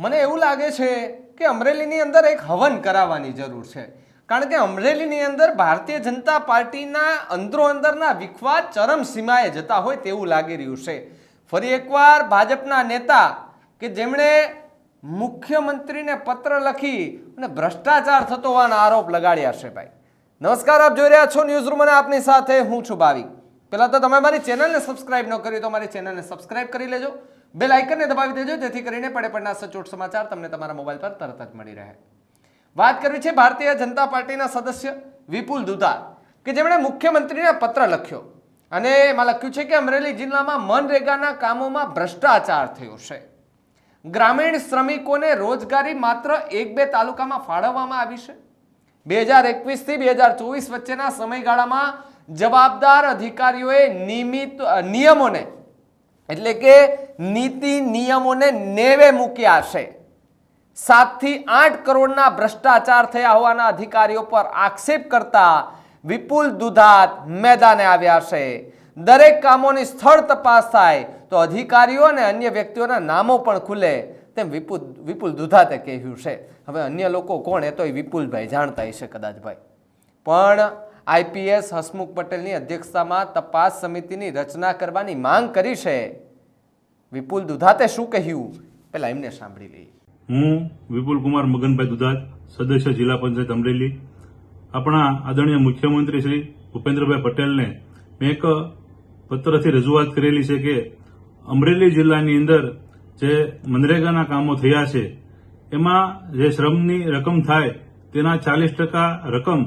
મને એવું લાગે છે કે અમરેલીની અંદર એક હવન કરાવવાની જરૂર છે. કારણ કે અમરેલીની અંદર ભારતીય જનતા પાર્ટીના અંદરો અંદરના ચરમ સીમાએ જતા હોય તેવું લાગી રહ્યું છે. ફરી એકવાર ભાજપના નેતા કે જેમણે મુખ્યમંત્રીને પત્ર લખી અને ભ્રષ્ટાચાર થતો હોવાના આરોપ લગાડ્યા છે ભાઈ. નમસ્કાર, આપ જોઈ રહ્યા છો ન્યૂઝ રૂમ અને આપની સાથે હું છું ભાવિક પહેલાં તો તમે મારી ચેનલને સબસ્ક્રાઇબ ન કરી તો મારી ચેનલને સબસ્ક્રાઇબ કરી લેજો. બેલ આઇકનને દબાવી દેજો, જેથી કરીને પડે પડના સચોટ સમાચાર તમને તમારા મોબાઈલ પર તરત જ મળી રહે. વાત કરવી છે ભારતીય જનતા પાર્ટીના સદસ્ય વિપુલ દુધા કે જેમણે મુખ્યમંત્રીને પત્ર લખ્યો. અને એમાં લખ્યું છે કે અમરેલી જિલ્લામાં મનરેગાના કામોમાં ભ્રષ્ટાચાર થયો છે. ગ્રામીણ શ્રમિકોને રોજગારી માત્ર એક બે તાલુકામાં ફાળવવામાં આવી છે. બે હજાર એકવીસથી બે હજાર ચોવીસ વચ્ચેના સમયગાળામાં જવાબદાર અધિકારીઓએ નિયમિત નિયમોને એટલે કે નીતિ નિયમોને નેવે મૂક્યા છે. સાતથી આઠ કરોડના ભ્રષ્ટાચાર થયા હોવાના અધિકારીઓ પર આક્ષેપ કરતા વિપુલ દુધાત મેદાને આવ્યા છે. દરેક કામોની સ્થળ તપાસ થાય તો અધિકારીઓ અને અન્ય વ્યક્તિઓના નામો પણ ખુલે તેમ વિપુલ વિપુલ દુધાતે કહ્યું છે. હવે અન્ય લોકો કોણ એ તો એ વિપુલભાઈ જાણતા હશે કદાચ ભાઈ. પણ આઈપીએસ હસમુખ પટેલની અધ્યક્ષતામાં તપાસ સમિતિની રચના કરવાની માંગ કરી છે. વિપુલ દુધાતે શું કહ્યું? પેલા એમને સાંભળી લઈએ. હું વિપુલ કુમાર મગનભાઈ દુધાત, સદસ્ય જિલ્લા પંચાયત અમરેલી. આપણા આદરણીય મુખ્યમંત્રી શ્રી ભૂપેન્દ્રભાઈ પટેલને મેં એક પત્રથી રજૂઆત કરેલી છે કે અમરેલી જિલ્લાની અંદર જે મનરેગાના કામો થયા છે, એમાં જે શ્રમની રકમ થાય તેના ચાલીસ ટકા રકમ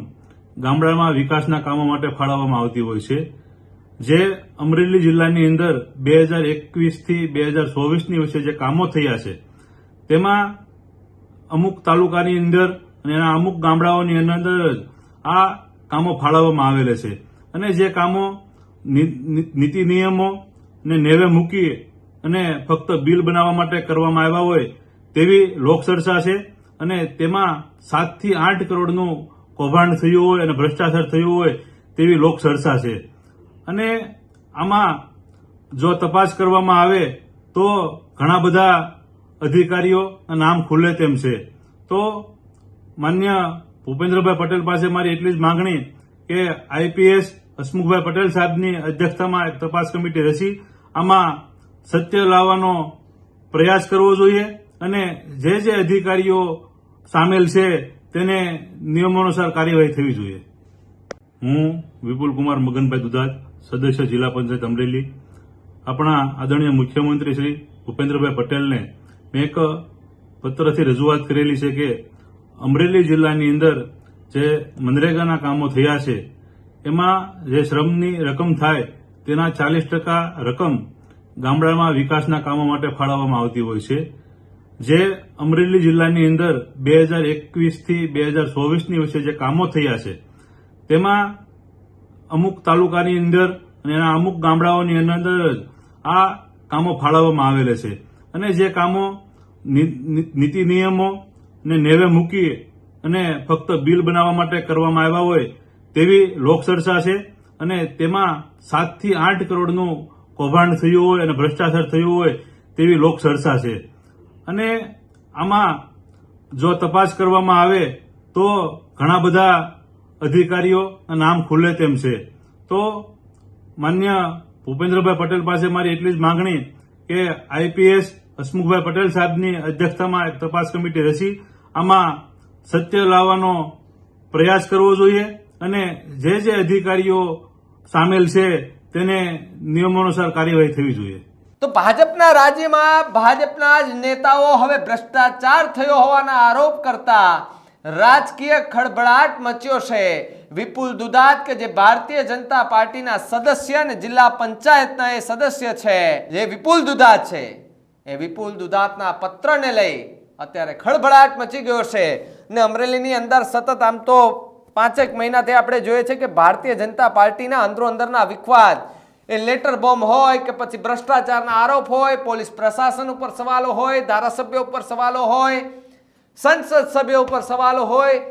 ગામડામાં વિકાસના કામો માટે ફાળવવામાં આવતી હોય છે, જે અમરેલી જિલ્લાની અંદર બે હજાર એકવીસથી બે હજાર ચોવીસની વચ્ચે જે કામો થયા છે, તેમાં અમુક તાલુકાની અંદર અને એના અમુક ગામડાઓની અંદર જ આ કામો ફાળવવામાં આવેલા છે. અને જે કામો નીતિ નિયમો ને નેવે મૂકી અને ફક્ત બિલ બનાવવા માટે કરવામાં આવ્યા હોય તેવી લોકચર્ચા છે અને તેમાં સાતથી આઠ કરોડનું કૌભાંડ થયું હોય અને ભ્રષ્ટાચાર થયું હોય તેવી લોક લોકચર્ચા છે. અને આમાં જો તપાસ કરવામાં આવે તો ઘણા બધા અધિકારીઓ નામ ખુલે તેમ છે. તો માન્ય ભૂપેન્દ્રભાઈ પટેલ પાસે મારી એટલી જ માંગણી કે આઈપીએસ હસમુખભાઈ પટેલ સાહેબની અધ્યક્ષતામાં એક તપાસ કમિટી રચી. આમાં સત્ય લાવવાનો પ્રયાસ કરવો જોઈએ અને જે જે અધિકારીઓ સામેલ છે તેને નિયમો અનુસાર કાર્યવાહી થવી જોઈએ. હું વિપુલ કુમાર મગનભાઈ દુધાત સદસ્ય જિલ્લા પંચાયત અમરેલી. આપણા આદરણીય મુખ્યમંત્રી શ્રી ભૂપેન્દ્રભાઈ પટેલને મેં એક પત્રથી રજૂઆત કરેલી છે કે અમરેલી જિલ્લાની અંદર જે મનરેગાના કામો થયા છે, એમાં જે શ્રમની રકમ થાય તેના ચાલીસ ટકા રકમ ગામડામાં વિકાસના કામો માટે ફાળવવામાં આવતી હોય છે. જે અમરેલી જિલ્લાની અંદર બે હજાર એકવીસથી બે હજાર ચોવીસની વચ્ચે જે કામો થયા છે, તેમાં અમુક તાલુકાની અંદર અને એના અમુક ગામડાઓની અંદર જ આ કામો ફાળવવામાં આવેલા છે. અને જે કામો નીતિ નિયમો ને નેવે મૂકી અને ફક્ત બિલ બનાવવા માટે કરવામાં આવ્યા હોય તેવી લોકચર્ચા છે અને તેમાં સાતથી આઠ કરોડનું કૌભાંડ થયું હોય અને ભ્રષ્ટાચાર થયું હોય તેવી લોકચર્ચા છે. અને આમાં જો તપાસ કરવામાં આવે તો ઘણા બધા અધિકારીઓ નામ ખુલે તેમ છે. તો માન્ય ભૂપેન્દ્રભાઈ પટેલ પાસે મારી એટલી જ માંગણી કે આઈપીએસ હસમુખભાઈ પટેલ સાહેબની અધ્યક્ષતામાં એક તપાસ કમિટી રચી. આમાં સત્ય લાવવાનો પ્રયાસ કરવો જોઈએ અને જે જે અધિકારીઓ સામેલ છે તેને નિયમો અનુસાર કાર્યવાહી થવી જોઈએ. તો ભાજપના રાજ્યમાં ભાજપના જ નેતાઓ હવે ભ્રષ્ટાચાર થયો હોવાના આરોપ કરતા રાજકીય ખળભળાટ મચ્યો છે. વિપુલ દુદાત કે જે ભારતીય જનતા પાર્ટીના સદસ્ય અને જિલ્લા પંચાયતના એ સદસ્ય છે, જે વિપુલ દુદાત છે. એ વિપુલ દુદાતના પત્રને લઈ અત્યારે ખળભળાટ મચી ગયો છે ને અમરેલીની અંદર સતત આમ તો પાંચેક મહિનાથી આપણે જોઈએ છે કે ભારતીય જનતા પાર્ટીના અંદરો અંદરના વિખવાદ એ લેટર બોમ્બ હોય કે પછી ભ્રષ્ટાચારના આરોપ હોય, પોલીસ પ્રશાસન ઉપર સવાલો હોય, ધારાસભ્ય ઉપર સવાલો હોય, સંસદ સભ્યો ઉપર સવાલો હોય,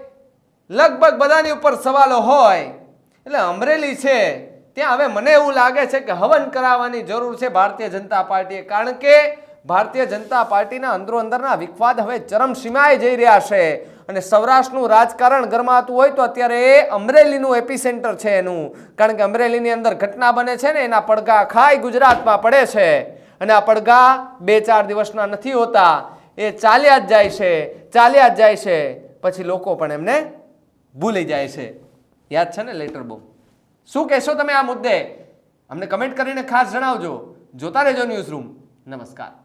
લગભગ બધાની ઉપર સવાલો હોય. એટલે અમરેલી છે, ત્યાં હવે મને એવું લાગે છે કે હવન કરાવવાની જરૂર છે ભારતીય જનતા પાર્ટીએ. કારણ કે ભારતીય જનતા પાર્ટીના અંદરો અંદરના વિખવાદ હવે ચરમસીમાએ જઈ રહ્યા છે. અને સૌરાષ્ટ્રનું રાજકારણ ગરમાતું હોય તો અત્યારે એ અમરેલીનું એપિસેન્ટર છે એનું. કારણ કે અમરેલીની અંદર ઘટના બને છે ને, એના પડઘા ખાઈ ગુજરાતમાં પડે છે. અને આ પડઘા બે ચાર દિવસના નથી હોતા. એ ચાલ્યા જ જાય છે, ચાલ્યા જ જાય છે. પછી લોકો પણ એમને ભૂલી જાય છે. યાદ છે ને લેટર બુક શું કહેશો તમે આ મુદ્દે? અમને કમેન્ટ કરીને ખાસ જણાવજો. જોતા રહેજો ન્યૂઝ રૂમ. નમસ્કાર.